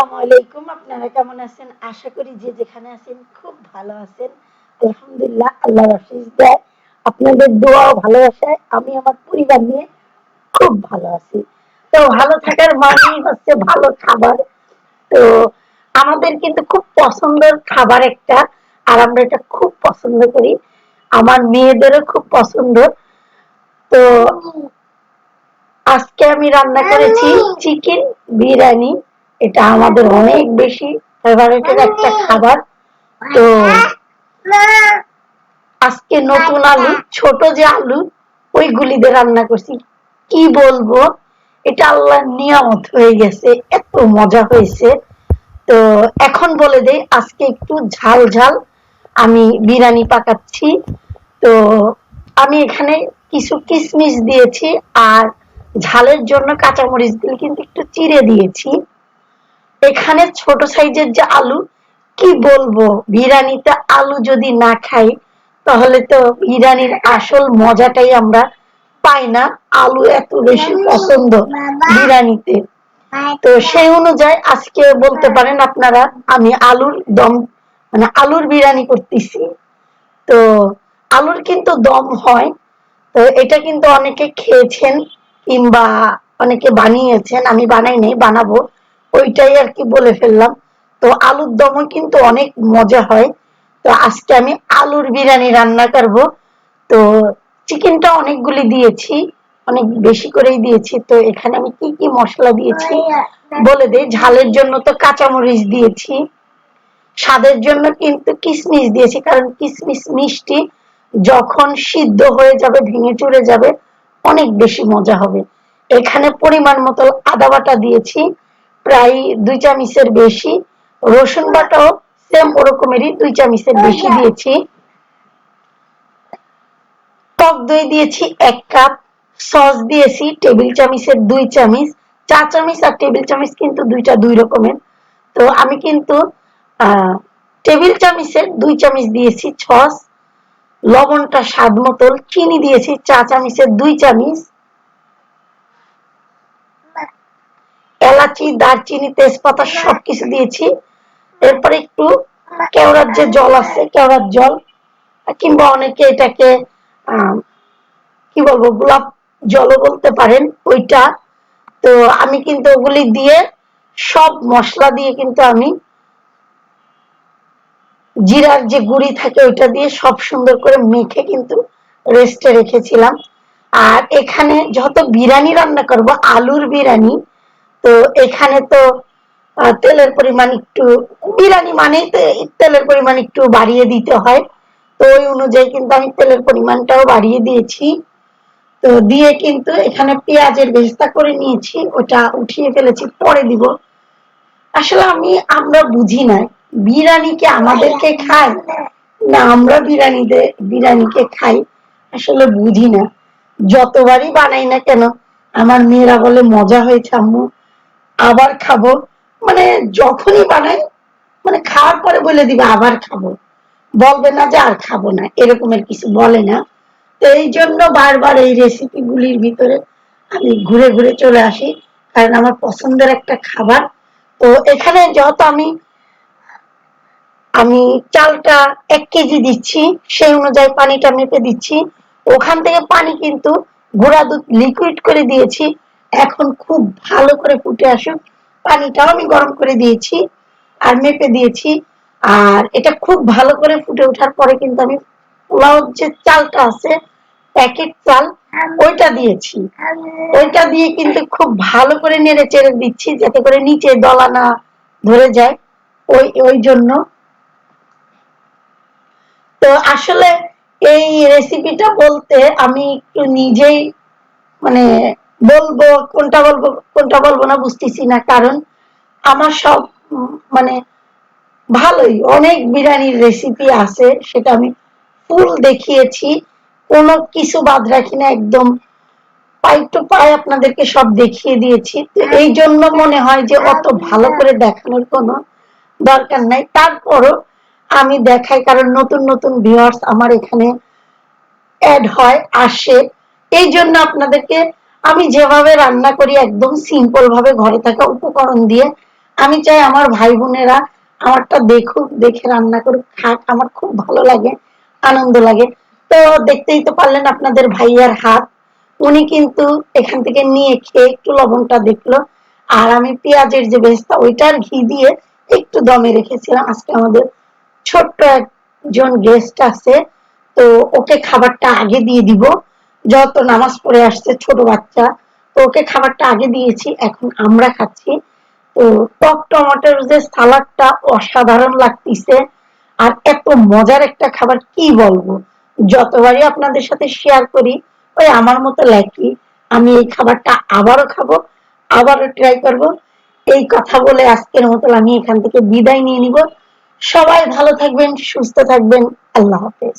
আসসালামু আলাইকুম আপনারা কেমন আছেন? আশা করি যে যেখানে আছেন খুব ভালো আছেন। আলহামদুলিল্লাহ আল্লাহ দেয়। আপনাদের দোয়া ভালোবাসায় আমি আমার পরিবার নিয়ে খুব ভালো আছি। তো ভালো থাকার মানেই হচ্ছে ভালো খাবার। তো আমাদের কিন্তু খুব পছন্দের খাবার একটা আর আমরা এটা খুব পছন্দ করি। আমার মেয়েদেরও খুব পছন্দ। তো আজকে আমি রান্না করেছি চিকেন বিরিয়ানি। এটা আমাদের অনেক বেশি ফেভারিটের একটা খাবার। তো আজকে নতুন আলু ছোট যে আলু ওইগুলি দিয়ে রান্না করছি। কি বলব? এটা আল্লাহর নিয়ামত হয়ে গেছে এত মজা হয়েছে। তো এখন বলে দেই আজকে একটু ঝাল ঝাল আমি বিরিয়ানি পাকাচ্ছি। তো আমি এখানে কিছু কিশমিশ দিয়েছি আর ঝালের জন্য কাঁচামরিচগুলো কিন্তু একটু চিড়ে দিয়েছি। এখানে ছোট সাইজের যে আলু কি বলব? বিরিয়ানিতে আলু যদি না খাই তাহলে তো বিরিয়ানির আসল মজাটাই আমরা পাই না। আলু এত বেশি পছন্দ বিরিয়ানিতে। তো সেই অনুযায়ী আজকে বলতে পারেন আপনারা আমি আলুর দম মানে আলুর বিরিয়ানি করতেছি। তো আলুর কিন্তু দম হয় তো এটা কিন্তু অনেকে খেয়েছেন কিংবা অনেকে বানিয়েছেন আমি বানাই নাই বানাবো। ওইটাই আর কি বলে ফেললাম। তো আলুর দমও কিন্তু অনেক মজা হয়। তো আজকে আমি আলুর বিরিয়ানি রান্না করব। তো চিকেনটা অনেকগুলি দিয়েছি অনেক বেশি করেই দিয়েছি। তো এখানে আমি কি কি মশলা দিয়েছি? বলে দেই ঝালের জন্য তো কাঁচামরিচ দিয়েছি। স্বাদের জন্য কিন্তু কিশমিশ দিয়েছি কারণ কিশমিশ মিষ্টি যখন সিদ্ধ হয়ে যাবে ভেঙে চুরে যাবে অনেক বেশি মজা হবে। এখানে পরিমাণ মতো আদা বাটা দিয়েছি। প্রায় দুই চামিচের বেশি। রসুন বাটাও সেম ওরকমেরই দুই চামিচের বেশি দিয়েছি। টক দই দিয়েছি এক কাপ। সস দিয়েছি টেবিল চামিচের দুই চামিচ। চা চামিচ আর টেবিল চামিচ কিন্তু দুইটা দুই রকমের। তো আমি কিন্তু টেবিল চামিচের দুই চামিচ দিয়েছি সস। লবণটা স্বাদ মতন চিনি দিয়েছি চা চামিচের দুই চামিচ। এলাচি, দারচিনি, তেজপাতা সবকিছু দিয়েছি। এরপরে একটু কেওড়ার যে জল আছে, কেওড়ার জল, কিংবা অনেকে এটাকে কি বলব, গোলাপ জলও বলতে পারেন ওইটা। তো আমি কিন্তু ওগুলি দিয়ে সব মশলা দিয়ে কিন্তু আমি জিরার যে গুড়ি থাকে ওইটা দিয়ে সব সুন্দর করে মেখে কিন্তু রেস্টে রেখেছিলাম। আর এখানে যত বিরিয়ানি রান্না করব, আলুর বিরিয়ানি তো এখানে তো তেলের পরিমাণ একটু, বিরিয়ানি মানেই তেলের পরিমাণ একটু বাড়িয়ে দিতে হয়। তো ওই অনুযায়ী কিন্তু আমি তেলের পরিমাণটাও বাড়িয়ে দিয়েছি। তো দিয়ে কিন্তু এখানে পেঁয়াজের ভেস্তা করে নিয়েছি, ওটা উঠিয়ে ফেলেছি, পরে দিব। আসলে আমি, আমরা বুঝি না বিরিয়ানিকে আমাদেরকে খায়? না, আমরা বিরিয়ানিতে, বিরিয়ানিকে খাই, আসলে বুঝি না। যতবারই বানাই না কেন, আমার মেয়েরা বলে, মজা হয়েছে আম্মু। আবার খাব। মানে যখনই বানাই মানে খাওয়ার পরে বলে দিবে, আবার খাব। বলবে না যে আর খাব না এরকমের কিছু বলে না। তো এই জন্য বারবার এই রেসিপি গুলির ভিতরে আমি ঘুরে ঘুরে চলে আসি, কারণ আমার পছন্দের একটা খাবার। তো এখানে যত আমি আমি চালটা এক কেজি দিচ্ছি, সেই অনুযায়ী পানিটা মেপে দিচ্ছি। ওখান থেকে পানি কিন্তু গুঁড়া দুধ লিকুইড করে দিয়েছি। এখন খুব ভালো করে ফুটে আসুক পানিটাও আমি গরম করে দিয়েছি আর মেপে দিয়েছি। আর এটা খুব ভালো করে ফুটে ওঠার পরে কিন্তু আমি পোলাও যে চালটা আছে, প্যাকেট চাল, ওইটা দিয়েছি। ওইটা দিয়ে কিন্তু খুব ভালো করে নেড়ে চেড়ে দিচ্ছি যাতে করে নিচে দলা না ধরে যায়। ওই ওই জন্য। তো আসলে এই রেসিপিটা বলতে আমি একটু নিজেই মানে বলব, কোনটা বলব কোনটা বলব না বুঝতেছি না, কারণ আমার সব মানে ভালোই, অনেক বিরিয়ানির রেসিপি আছে, সেটা আমি ফুল দেখিয়েছি, কোনো কিছু বাদ রাখি না, একদম পাই টু পাই আপনাদেরকে সব দেখিয়ে দিয়েছি এই জন্য মনে হয় যে অত ভালো করে দেখানোর কোনো দরকার নাই, তারপরও আমি দেখাই, কারণ নতুন নতুন ভিউয়ার্স আমার এখানে অ্যাড হয়, আসে, এই জন্য আপনাদেরকে আমি যেভাবে রান্না করি একদম সিম্পল ভাবে ঘরে থাকা উপকরণ দিয়ে, আমি চাই আমার ভাই বোনেরা আমারটা দেখুক, দেখে রান্না করুক, খাক, আমার খুব ভালো লাগে, আনন্দ লাগে। তো দেখতেই তো পারলেন আপনাদের ভাইয়ার হাত। উনি কিন্তু এখান থেকে নিয়ে খেয়ে একটু লবণটা দেখল। আর আমি পেঁয়াজের যে বেস্তা ওইটার ঘি দিয়ে একটু দমে রেখেছিলাম। আজকে আমাদের ছোট্ট একজন গেস্ট আছে, তো ওকে খাবারটা আগে দিয়ে দিব। যত নামাজ পড়ে আসছে ছোট বাচ্চা, তো ওকে খাবারটা আগে দিয়েছি, এখন আমরা খাচ্ছি। তো টক টমেটোর যে সালাদটা অসাধারণ লাগতেছে। আর এত মজার একটা খাবার কি বলব? যতবারই আপনাদের সাথে শেয়ার করি, ওই আমার মতো ল্যাকি, আমি এই খাবারটা আবারও খাব, আবারও ট্রাই করব। এই কথা বলে আজকের মতো আমি এখান থেকে বিদায় নিয়ে নিব। সবাই ভালো থাকবেন, সুস্থ থাকবেন। আল্লাহ হাফেজ।